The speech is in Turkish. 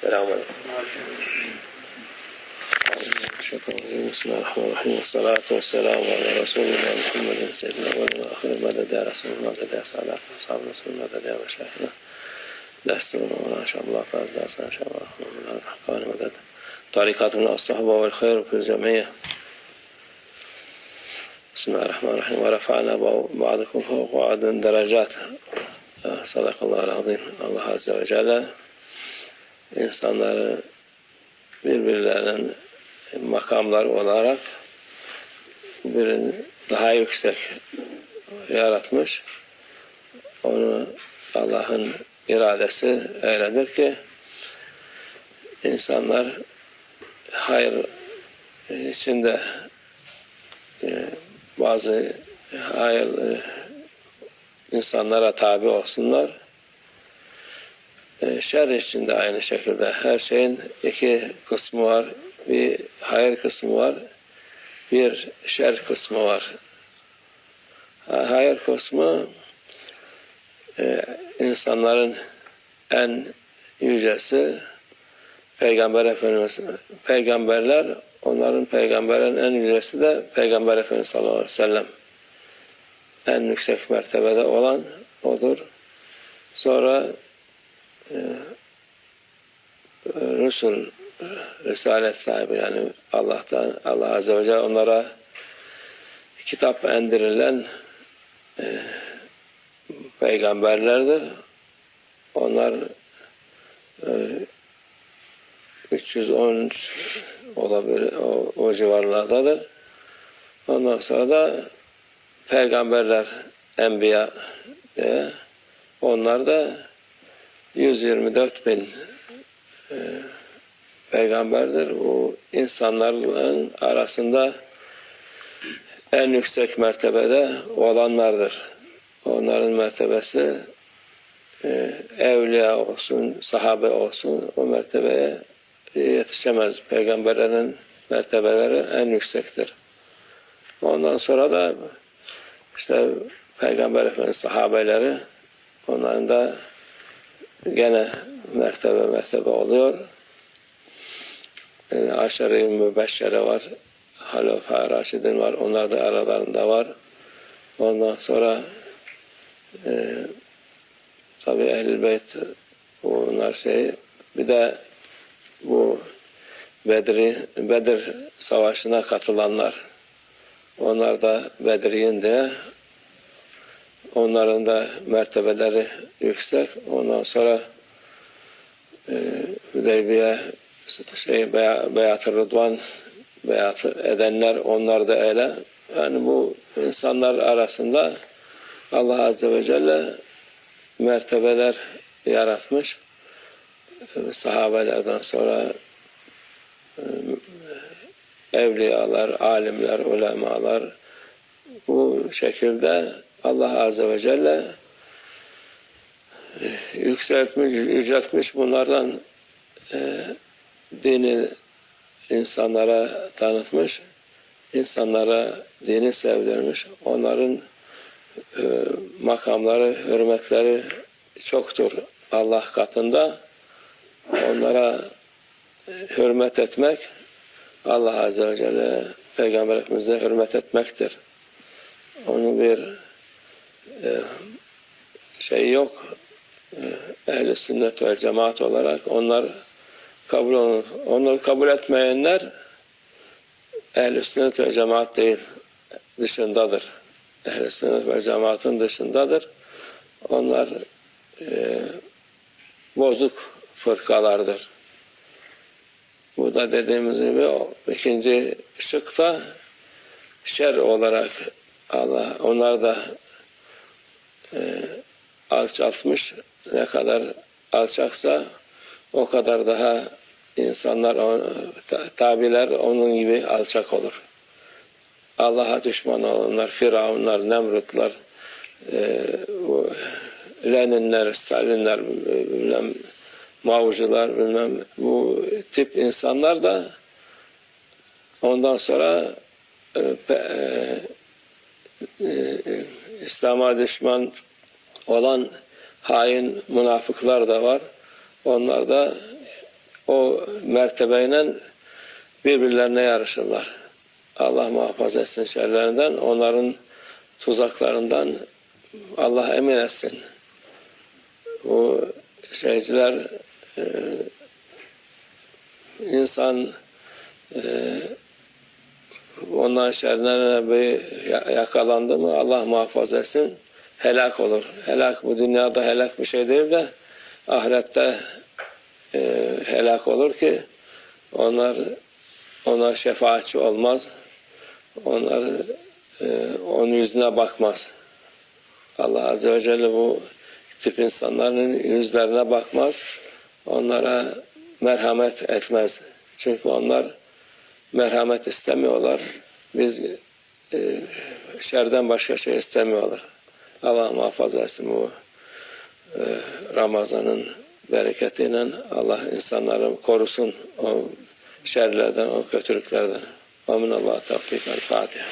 السلام عليكم. بسم الله الرحمن الرحيم والصلاة والسلام على رسول الله محمد سيدنا الأول والآخر ما تدعي رسول الله تدعي صلاة أصحاب رسول الله تدعي يا مشايخنا دستورنا إن شاء الله فاز درسنا إن شاء الله. رحمة الله حقان مدد طريقات من الصحبة والخير في الجمعية بسم الله الرحمن الرحيم. ورفعنا بعضكم فوق بعض درجات. صدق الله العظيم. الله عز وجل insanları birbirlerinin makamları olarak birini daha yüksek yaratmış. Onu Allah'ın iradesi öyledir ki insanlar hayır içinde e, bazı hayır e, insanlara tabi olsunlar. E, Şer içinde aynı şekilde her şeyin iki kısmı var. Bir hayır kısmı var, bir şer kısmı var. Ha- Hayır kısmı e, insanların en yücesi Peygamber Efendimiz. Peygamberler, onların peygamberin en yücesi de Peygamber Efendimiz sallallahu aleyhi ve sellem. En yüksek mertebede olan odur. Sonra Resul Risalet sahibi yani Allah'tan Allah Azze ve Celle onlara kitap endirilen e, peygamberlerdir. Onlar e, 313 olabilir o, o civarlardadır. Ondan sonra da peygamberler, enbiya diye onlar da 124 bin e, peygamberdir. Bu insanların arasında en yüksek mertebede olanlardır. Onların mertebesi e, evliya olsun, sahabe olsun o mertebeye yetişemez. Peygamberlerin mertebeleri en yüksektir. Ondan sonra da işte Peygamber Efendimiz sahabeleri onların da gene mertebe mertebe oluyor. Yani Aşere-i Mübeşşere var. Halofa Raşidin var. Onlar da aralarında var. Ondan sonra e, tabi Ehl-i Beyt onlar şey bir de bu Bedri, Bedir Savaşı'na katılanlar onlar da Bedriyin diye onların da mertebeleri yüksek. Ondan sonra e, Hüdeybiye şey Beya- Beyat-ı Rıdvan beyat edenler onlar da öyle. Yani bu insanlar arasında Allah Azze ve Celle mertebeler yaratmış. Sahabelerden sonra e, evliyalar, alimler, ulemalar bu şekilde Allah Azze ve Celle e, yükseltmiş, yüceltmiş bunlardan e, dini insanlara tanıtmış, insanlara dini sevdirmiş. Onların e, makamları, hürmetleri çoktur Allah katında. Onlara hürmet etmek, Allah Azze ve Celle Peygamber hürmet etmektir. Onun bir şey yok. E, Ehl-i sünnet ve cemaat olarak onlar kabul olunur. Onları kabul etmeyenler ehl-i sünnet ve cemaat değil dışındadır. Ehl-i sünnet ve cemaatın dışındadır. Onlar e, bozuk fırkalardır. Bu da dediğimiz gibi o ikinci şıkta şer olarak Allah onlar da e, alçaltmış. Ne kadar alçaksa o kadar daha insanlar, tabiler onun gibi alçak olur. Allah'a düşman olanlar, Firavunlar, Nemrutlar, e, Leninler, Stalinler, bilmem, Mavcılar, bilmem bu tip insanlar da ondan sonra e, e, e, İslam'a düşman olan hain münafıklar da var. Onlar da o mertebeyle birbirlerine yarışırlar. Allah muhafaza etsin şerlerinden, onların tuzaklarından Allah emin etsin. Bu şeyciler e, insan ondan şerlerine bir ya- yakalandı mı Allah muhafaza etsin helak olur. Helak bu dünyada helak bir şey değil de ahirette e, helak olur ki onlar ona şefaatçi olmaz. Onlar e, onun yüzüne bakmaz. Allah Azze ve Celle bu tip insanların yüzlerine bakmaz. Onlara merhamet etmez. Çünkü onlar merhamet istemiyorlar. Biz e, şerden başka şey istemiyorlar. Allah muhafaza etsin bu e, Ramazan'ın bereketiyle Allah insanları korusun o şerlerden, o kötülüklerden. Amin Allah tevfik. El Fatiha.